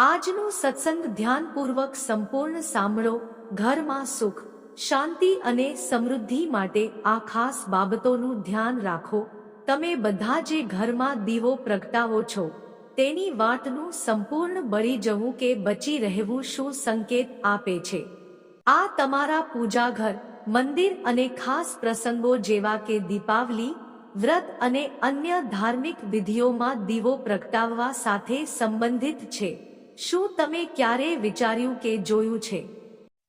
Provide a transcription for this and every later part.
આજનું સત્સંગ ધ્યાનપૂર્વક સંપૂર્ણ સાંભળો, ઘરમાં સુખ, શાંતિ અને સમૃદ્ધિ માટે આ ખાસ બાબતોનું ધ્યાન રાખો. તમે બધા જે ઘરમાં દીવો પ્રગટાવો છો, તેની વાતનું સંપૂર્ણ બળી જવું કે બચી રહેવું શું સંકેત આપે છે? આ તમારા પૂજાઘર, મંદિર અને ખાસ પ્રસંગો જેવા કે દીપાવલી, વ્રત અને અન્ય ધાર્મિક વિધિઓમાં દીવો પ્રગટાવવા સાથે સંબંધિત છે. શું તમે ક્યારેય વિચાર્યું કે જોયું છે?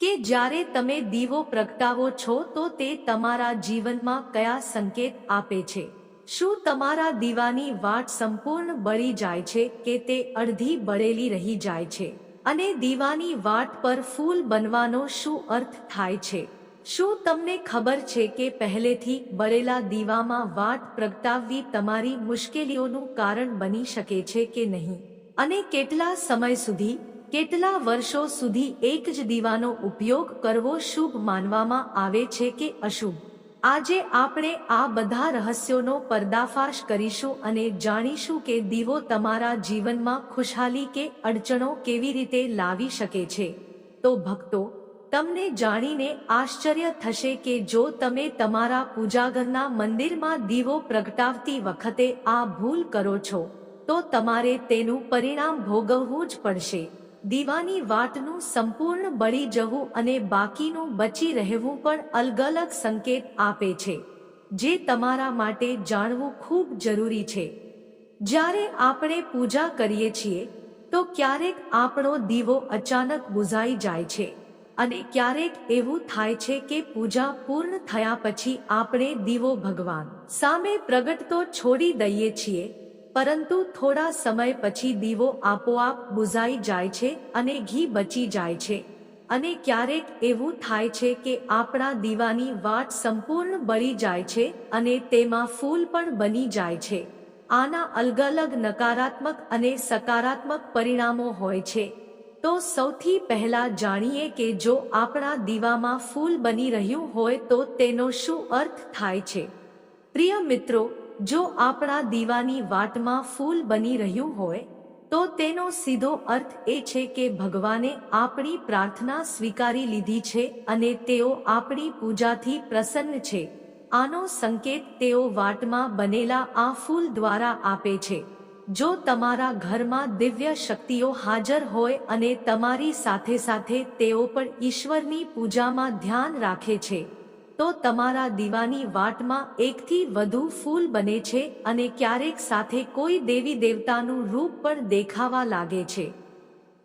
કે જ્યારે તમે દીવો પ્રગટાવો છો તો તે તમારા જીવનમાં કયા સંકેત આપે છે? શું તમારા દીવાની વાટ સંપૂર્ણ બળી જાય છે કે તે અડધી બળેલી રહી જાય છે? અને દીવાની વાટ પર ફૂલ બનવાનો શું અર્થ થાય છે? શું તમને ખબર છે કે પહેલેથી બળેલા દીવામાં વાટ પ્રગટાવવી તમારી મુશ્કેલીઓનું કારણ બની શકે છે કે નહીં? અને કેટલા સમય સુધી, કેટલા વર્ષો સુધી એક જ દીવાનો ઉપયોગ કરવો શુભ માનવામાં આવે છે કે અશુભ? આજે આપણે આ બધા રહસ્યોનો પર્દાફાશ કરીશું અને જાણીશું કે દીવો તમારા જીવનમાં ખુશહાલી કે અડચણો કેવી રીતે લાવી શકે છે. તો ભક્તો, તમને જાણીને આશ્ચર્ય થશે કે જો તમે તમારા પૂજાઘરના મંદિરમાં દીવો પ્રગટાવતી વખતે આ ભૂલ કરો છો. તો તમારે તેનું પરિણામ ભોગવવું જ પડશે. દીવાની વાટનું સંપૂર્ણ બળી જવું અને બાકીનું બચી રહેવું પણ અલગ અલગ સંકેત આપે છે, જે તમારા માટે જાણવું ખૂબ જરૂરી છે. જ્યારે આપણે પૂજા કરીએ છીએ, તો ક્યારેક આપણો દીવો અચાનક બુઝાઈ જાય છે અને ક્યારેક એવું થાય છે કે પૂજા પૂર્ણ થયા પછી આપણે દીવો ભગવાન સામે પ્રગટતો છોડી દઈએ છીએ પરંતુ થોડા સમય પછી દીવો આપોઆપ બુઝાઈ જાય છે અને ઘી બચી જાય છે. અને ક્યારેક એવું થાય છે કે આપણા દીવાની વાટ સંપૂર્ણ બળી જાય છે અને તેમાં ફૂલ પણ બની જાય છે. આના અલગ અલગ નકારાત્મક અને સકારાત્મક પરિણામો હોય છે. તો સૌથી પહેલા જાણીએ કે જો આપણા દીવામાં ફૂલ બની રહ્યું હોય તો તેનો શું અર્થ થાય છે? પ્રિય મિત્રો જો આપણા દીવાની વાટમાં ફૂલ બની રહ્યું હોય, તો તેનો સીધો અર્થ એ છે કે ભગવાને આપણી પ્રાર્થના સ્વીકારી લીધી છે અને તેઓ આપણી પૂજાથી પ્રસન્ન છે. આનો સંકેત તેઓ વાટમાં બનેલા આ ફૂલ દ્વારા આપે છે. જો તમારા ઘરમાં દિવ્ય શક્તિઓ હાજર હોય અને તમારી સાથે સાથે તેઓ પણ ઈશ્વરની પૂજામાં ધ્યાન રાખે છે. તો તમારા દીવાની વાટમાં એકથી વધુ ફૂલ બને છે અને ક્યારેક સાથે કોઈ દેવી દેવતાનું રૂપ પણ દેખાવા લાગે છે.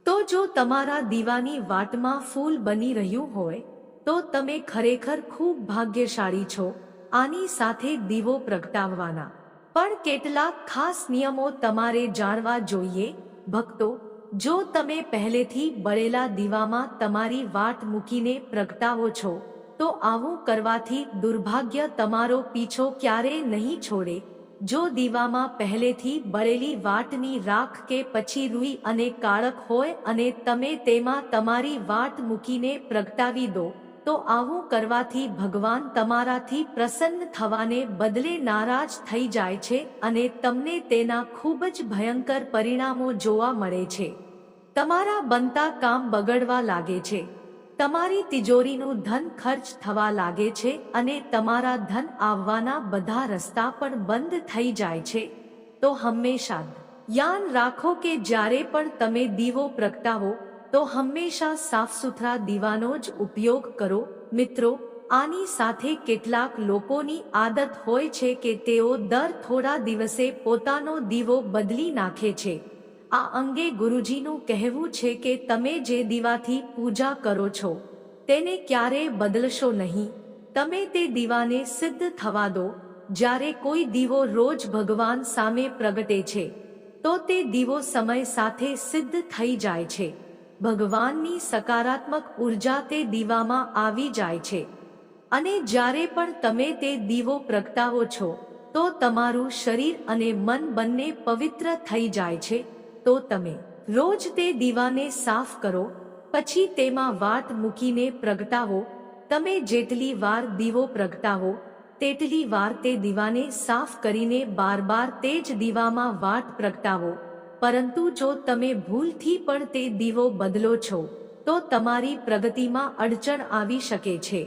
તો જો તમારા દીવાની વાટમાં ફૂલ બની રહ્યું હોય, તો તમે ખરેખર ખૂબ ભાગ્યશાળી છો, આની સાથે દીવો પ્રગટાવવાના. પણ કેટલાક ખાસ નિયમો તમારે જાણવા જોઈએ, ભક્તો, જો તમે પહેલેથી બળેલા દીવામાં તમારી વાટ મૂકીને પ્રગટાવો છો તો આવું કરવાથી દુર્ભાગ્ય તમારો પીછો ક્યારેય નહીં છોડે. જો દીવામાં પહેલેથી બળેલી વાટની રાખ કે પછી રૂઈ અને કાળક હોય અને તમે તેમાં તમારી વાટ મૂકીને પ્રગટાવી દો, તો આવું કરવાથી ભગવાન તમારાથી પ્રસન્ન થવાને બદલે નારાજ થઈ જાય છે અને તમને તેના ખૂબ જ ભયંકર પરિણામો જોવા મળે છે. તમારા બનતા કામ બગડવા લાગે છે. તમારી તિજોરીનું ધન ખર્ચ થવા લાગે છે અને તમારા ધન આવવાના બધા રસ્તા પણ બંધ થઈ જાય છે. તો હંમેશા યાન રાખો કે જ્યારે પણ તમે દીવો પ્રગટાવો, તો હંમેશા સાફ સુથરા દીવાનો જ ઉપયોગ કરો. મિત્રો, આની સાથે કેટલાક લોકોની આદત હોય છે કે તેઓ દર થોડા દિવસે પોતાનો દીવો બદલી નાખે છે. આ અંગે ગુરુજીનું કહેવું છે કે તમે જે દીવાથી પૂજા કરો છો, તેને ક્યારેય બદલશો નહીં. તમે તે દીવાને સિદ્ધ થવા દો, જ્યારે કોઈ દીવો રોજ ભગવાન સામે પ્રગટે છે, તો તે દીવો સમય સાથે સિદ્ધ થઈ જાય છે. ભગવાનની સકારાત્મક ઊર્જા તે દીવામાં આવી જાય છે. અને જ્યારે પણ તમે તે દીવો પ્રગટાવો છો, તો તમારું શરીર અને મન બંને પવિત્ર થઈ જાય છે. તો તમે રોજ તે દીવાને સાફ કરો, પછી તેમાં વાટ મૂકીને પ્રગટાવો. તમે જેટલી વાર દીવો પ્રગટાવો, તેટલી વાર તે દીવાને સાફ કરીને બાર બાર તે જ દીવામાં વાટ પ્રગટાવો. પરંતુ જો તમે ભૂલથી પણ તે દીવો બદલો છો, તો તમારી પ્રગતિમાં અડચણ આવી શકે છે.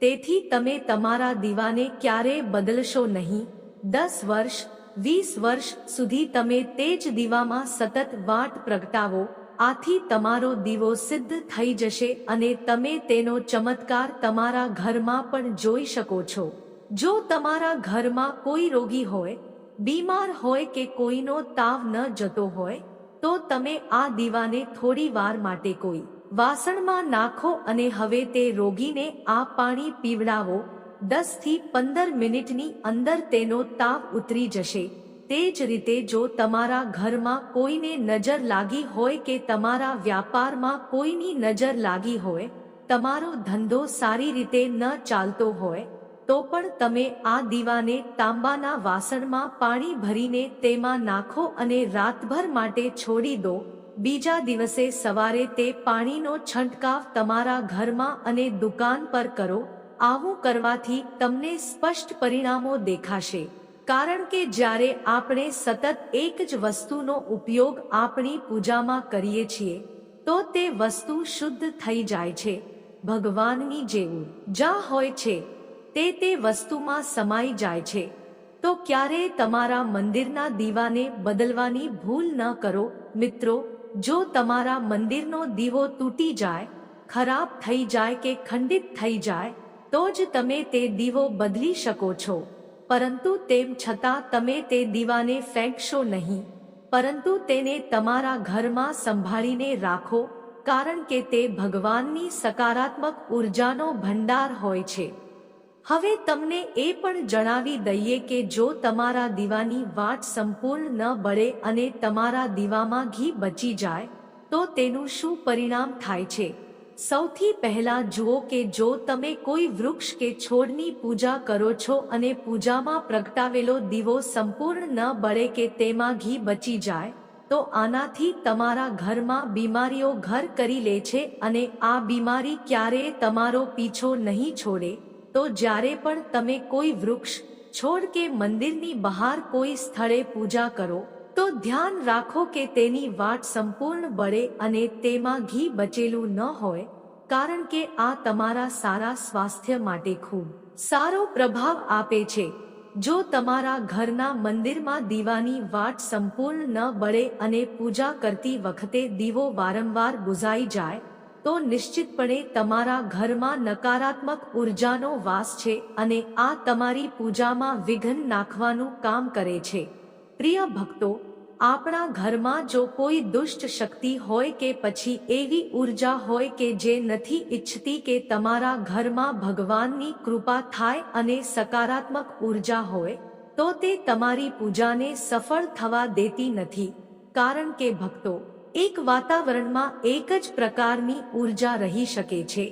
તેથી તમે તમારા દીવાને ક્યારે બદલશો નહીં. દસ વર્ષ વીસ વર્ષ સુધી તમે તે જ દીવામાં સતત વાટ પ્રગટાવો, આથી તમારો દીવો સિદ્ધ થઈ જશે અને તમે તેનો ચમત્કાર તમારા ઘરમાં પણ જોઈ શકો છો. જો તમારા ઘરમાં કોઈ રોગી હોય, બીમાર હોય કે કોઈનો તાવ ન જતો હોય, તો તમે આ દીવાને થોડી વાર માટે કોઈ વાસણમાં નાખો અને હવે તે રોગીને આ પાણી પીવડાવો દસથી પંદર મિનિટની અંદર તેનો તાવ ઉતરી જશે. તે જ રીતે જો તમારા ઘરમાં કોઈને નજર લાગી હોય કે તમારા વ્યાપારમાં કોઈની નજર લાગી હોય, તમારો ધંધો સારી રીતે ન ચાલતો હોય, તો પણ તમે આ દીવાને તાંબાના વાસણમાં પાણી ભરીને તેમાં નાખો અને રાતભર માટે છોડી દો. બીજા દિવસે સવારે તે પાણીનો છંટકાવ તમારા ઘરમાં અને દુકાન પર કરો. આવું કરવાથી તમને સ્પષ્ટ પરિણામો દેખાશે. કારણ કે જ્યારે આપણે સતત એક જ વસ્તુનો ઉપયોગ આપણી પૂજામાં કરીએ છીએ, તો તે વસ્તુ શુદ્ધ થઈ જાય છે. ભગવાનની જેવું જા હોય છે, તે તે વસ્તુમાં સમાઈ જાય છે. તો ક્યારેય તમારા મંદિરના દીવાને બદલવાની ભૂલ ન કરો, મિત્રો. જો તમારા મંદિરનો દીવો તૂટી જાય, ખરાબ થઈ જાય કે ખંડિત થઈ જાય તો જ તમે તે દીવો બદલી શકો છો. પરંતુ તેમ છતાં તમે તે દીવાને ફેંકશો નહીં. પરંતુ તેને તમારા ઘરમાં સંભાળીને રાખો, કારણ કે તે ભગવાનની સકારાત્મક ઉર્જાનો ભંડાર હોય છે. હવે તમને એ પણ જણાવી દઈએ કે જો તમારા દીવાની વાટ સંપૂર્ણ ન બળે અને તમારા દીવામાં ઘી બચી જાય, તો તેનું શું પરિણામ થાય છે? સૌથી પહેલા જુઓ કે જો તમે કોઈ વૃક્ષ કે છોડની પૂજા કરો છો અને પૂજામાં પ્રગટાવેલો દીવો સંપૂર્ણ ન બળે કે તેમાં ઘી બચી જાય, તો આનાથી તમારા ઘરમાં બીમારીઓ ઘર કરી લે છે અને આ બીમારી ક્યારેય તમારો પીછો નહીં છોડે, તો જ્યારે પણ તમે કોઈ વૃક્ષ, છોડ કે મંદિરની બહાર કોઈ સ્થળે પૂજા કરો તો ધ્યાન રાખો કે તેની વાટ સંપૂર્ણ બળે અને તેમાં ઘી બચેલું ન હોય, કારણ કે આ તમારા સારા સ્વાસ્થ્ય માટે ખૂબ સારો પ્રભાવ આપે છે. જો તમારા ઘરના મંદિરમાં દીવાની વાટ સંપૂર્ણ ન બળે અને પૂજા કરતી વખતે દીવો વારંવાર બુઝાઈ જાય, તો નિશ્ચિતપણે તમારા ઘરમાં નકારાત્મક ઉર્જાનો વાસ છે અને આ તમારી પૂજામાં વિઘ્ન નાખવાનું કામ કરે છે. પ્રિય ભક્તો, આપણા ઘરમાં જો કોઈ દુષ્ટ શક્તિ હોય કે પછી એવી ઊર્જા હોય કે જે નથી ઈચ્છતી કે તમારા ઘરમાં ભગવાનની કૃપા થાય અને સકારાત્મક ઊર્જા હોય, તો તે તમારી પૂજાને સફળ થવા દેતી નથી. કારણ કે ભક્તો, એક વાતાવરણમાં એક જ પ્રકારની ઊર્જા રહી શકે છે.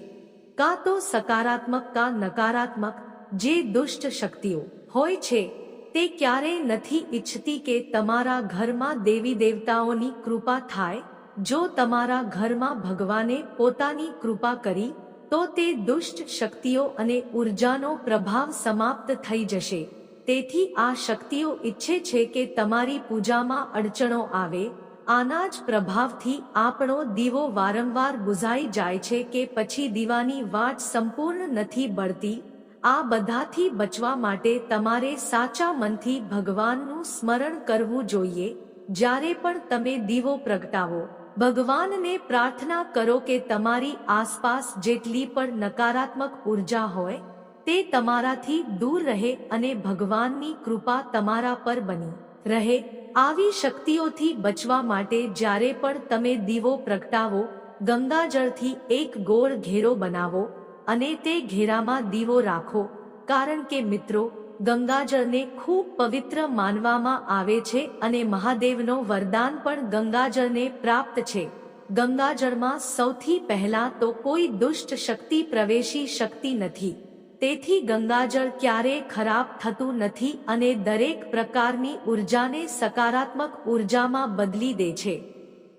કાં તો સકારાત્મક, કા નકારાત્મક, જે દુષ્ટ શક્તિઓ હોય છે તે ક્યારેય નથી ઈચ્છતી કે તમારા ઘરમાં દેવી દેવતાઓની કૃપા થાય. જો તમારા ઘરમાં ભગવાને પોતાની કૃપા કરી, તો તે દુષ્ટ શક્તિઓ અને ઉર્જાનો પ્રભાવ સમાપ્ત થઈ જશે. તેથી આ શક્તિઓ ઈચ્છે છે કે તમારી પૂજામાં અડચણો આવે. આના જ પ્રભાવથી આપણો દીવો વારંવાર બુઝાઈ જાય છે કે પછી દીવાની વાટ સંપૂર્ણ નથી બળતી. આ બધાથી બચવા માટે તમારે સાચા મનથી ભગવાનનું સ્મરણ કરવું જોઈએ. જ્યારે પણ તમે દીવો પ્રગટાવો, ભગવાનને પ્રાર્થના કરો કે તમારી આસપાસ જેટલી પણ નકારાત્મક ઊર્જા હોય, તે તમારાથી દૂર રહે અને ભગવાનની કૃપા તમારા પર બની રહે. આવી શક્તિઓથી બચવા માટે જ્યારે પણ તમે દીવો પ્રગટાવો, ગંગાજળથી એક ગોળ ઘેરો બનાવો અને તે ઘેરામાં દીવો રાખો, કારણ કે મિત્રો, ગંગાજળને ખૂબ પવિત્ર માનવામાં આવે છે અને મહાદેવનો વરદાન પણ ગંગાજળને પ્રાપ્ત છે. ગંગાજળમાં સૌથી પહેલા તો કોઈ દુષ્ટ શક્તિ પ્રવેશી શકતી નથી. તેથી ગંગાજળ ક્યારેય ખરાબ થતું નથી અને દરેક પ્રકારની ઉર્જાને સકારાત્મક ઉર્જામાં બદલી દે છે.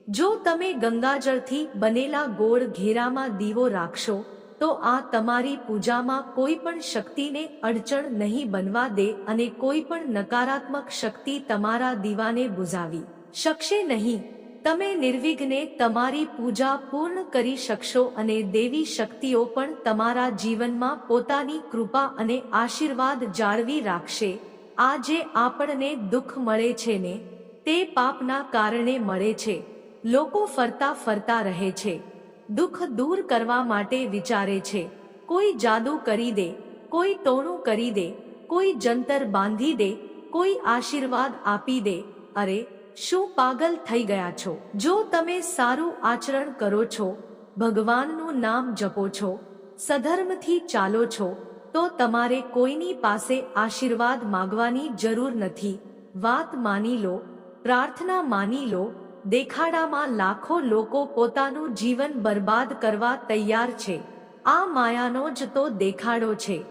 જો તમે ગંગાજળથી બનેલા ગોળ ઘેરામાં દીવો રાખશો તો આ તમારી પૂજામાં કોઈ પણ શક્તિને અડચણ નહીં બનવા દે અને કોઈ પણ નકારાત્મક શક્તિ તમારા દીવાને બુઝાવી શકશે નહીં. તમે નિર્વિઘ્ને તમારી પૂજા પૂર્ણ કરી શકશો અને દેવી શક્તિઓ પણ તમારા જીવનમાં પોતાની કૃપા અને આશીર્વાદ જાળવી રાખશે. આજે આપણને દુઃખ મળે છે ને? તે પાપના કારણે મળે છે. લોકો ફરતા ફરતા રહે છે. દુઃખ દૂર કરવા માટે વિચારે છે. કોઈ જાદુ કરી દે, કોઈ ટોણું કરી દે, કોઈ જંતર બાંધી દે, કોઈ આશીર્વાદ આપી દે. અરે, શું પાગલ થઈ ગયા છો? જો તમે સારું આચરણ કરો છો, ભગવાનનું નામ જપો છો, સધર્મથી ચાલો છો, તો તમારે કોઈની પાસે આશીર્વાદ માગવાની જરૂર નથી. વાત માની લો, પ્રાર્થના માની લો દેખાડામાં લાખો લોકો પોતાનું જીવન બરબાદ કરવા તૈયાર છે. આ માયાનો જ તો દેખાડો છે.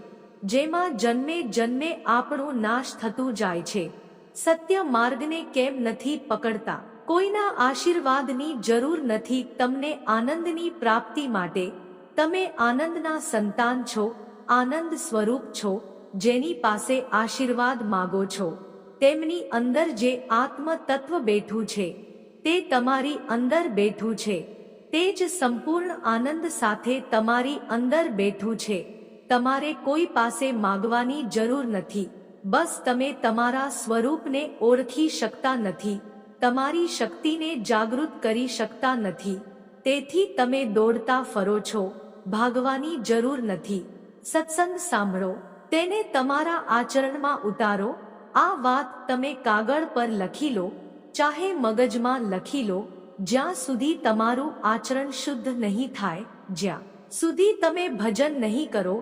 જેમાં જન્મે જન્મે આપણું નાશ થતું જાય છે. સત્ય માર્ગને કેમ નથી પકડતા? કોઈના આશીર્વાદની જરૂર નથી તમને આનંદની પ્રાપ્તિ માટે. તમે આનંદના સંતાન છો, આનંદ સ્વરૂપ છો, જેની પાસે આશીર્વાદ માગો છો. તેમની અંદર જે આત્મ તત્વ બેઠું છે. તે તમારી અંદર બેઠું છે. તે જ સંપૂર્ણ આનંદ સાથે તમારી અંદર બેઠું છે. તમારે કોઈ પાસે માગવાની જરૂર નથી. બસ તમે તમારા સ્વરૂપને ઓળખી શકતા નથી. તમારી શક્તિને જાગૃત કરી શકતા નથી. તેથી તમે દોડતા ફરો છો. ભાગવાની જરૂર નથી. સત્સંગ સાંભળો. તેને તમારા આચરણમાં ઉતારો. આ વાત તમે કાગળ પર લખી લો. ચાહે મગજમાં લખી લો, જ્યાં સુધી તમારું આચરણ શુદ્ધ નહીં થાય, જ્યાં સુધી તમે ભજન નહીં કરો,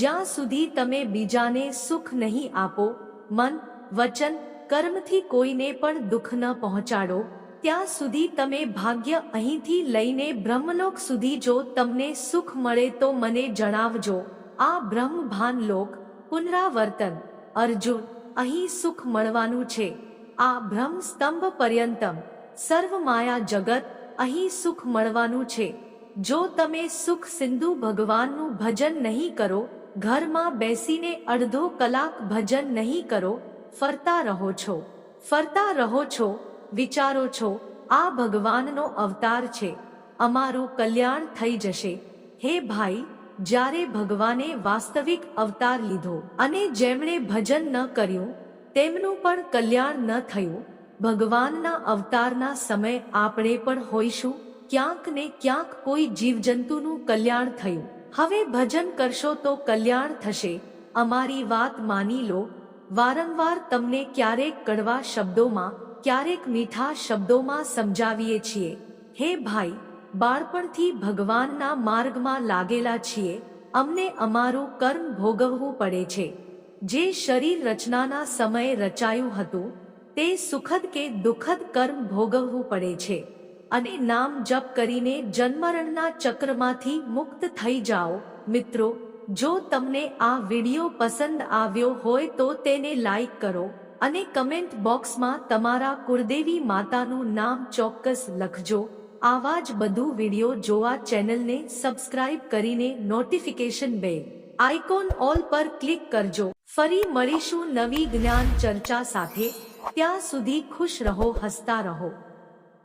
જ્યાં સુધી તમે બીજાને સુખ નહીં આપો, મન, વચન, કર્મથી કોઈને પણ દુઃખ ન પહોંચાડો, ત્યાં સુધી તમે ભાગ્ય અહીંથી લઈને બ્રહ્મલોક સુધી જો તમને સુખ મળે તો મને જણાવજો, આ બ્રહ્મભાન લોક પુનરાવર્તન, અર્જુન, અહીં સુખ મળવાનું છે. આ બ્રહ્મ સ્તંભ પર્યંતમ સર્વ માયા જગત અહીં સુખ મળવાનું છે. જો તમે સુખ સિંધુ ભગવાનનું ભજન નહીં કરો, ઘરમાં બેસીને અડધો કલાક ભજન નહીં કરો, ફરતા રહો છો. ફરતા રહો છો, વિચારો છો, આ ભગવાનનો અવતાર છે. અમારું કલ્યાણ થઈ જશે. હે ભાઈ, જ્યારે ભગવાને વાસ્તવિક અવતાર લીધો અને જેમણે ભજન ન કર્યું તેમનું પણ કલ્યાણ ન થયું. ભગવાનના અવતારના સમય આપણે પણ હોઈશું. ક્યાંક ને ક્યાંક કોઈ જીવજંતુનું કલ્યાણ થયું. હવે ભજન કરશો તો કલ્યાણ થશે. અમારી વાત માની લો. વારંવાર તમને ક્યારેક કડવા શબ્દોમાં, ક્યારેક મીઠા શબ્દોમાં સમજાવીએ છીએ. હે ભાઈ, બાળપણથી ભગવાનના માર્ગમાં લાગેલા છીએ. અમને અમારું કર્મ ભોગવવું પડે છે. જે શરીર રચનાના સમયે રચાયું હતું, તે સુખદ કે દુઃખદ કર્મ ભોગવવું પડે છે અને નામ જપ કરીને જન્મરણના ચક્રમાંથી મુક્ત થઈ જાઓ. મિત્રો, જો તમને આ વિડિયો પસંદ આવ્યો હોય તો તેને લાઈક કરો અને કમેન્ટ બોક્સમાં તમારા કુળદેવી માતાનું નામ ચોક્કસ લખજો. આવા જ બધું વિડિયો જોવા ચેનલને સબસ્ક્રાઇબ કરીને નોટિફિકેશન બેલ આઇકોન ઓલ પર ક્લિક કરજો. ફરી મળીશું નવી જ્ઞાન ચર્ચા સાથે. ત્યાં સુધી ખુશ રહો, હસતા રહો.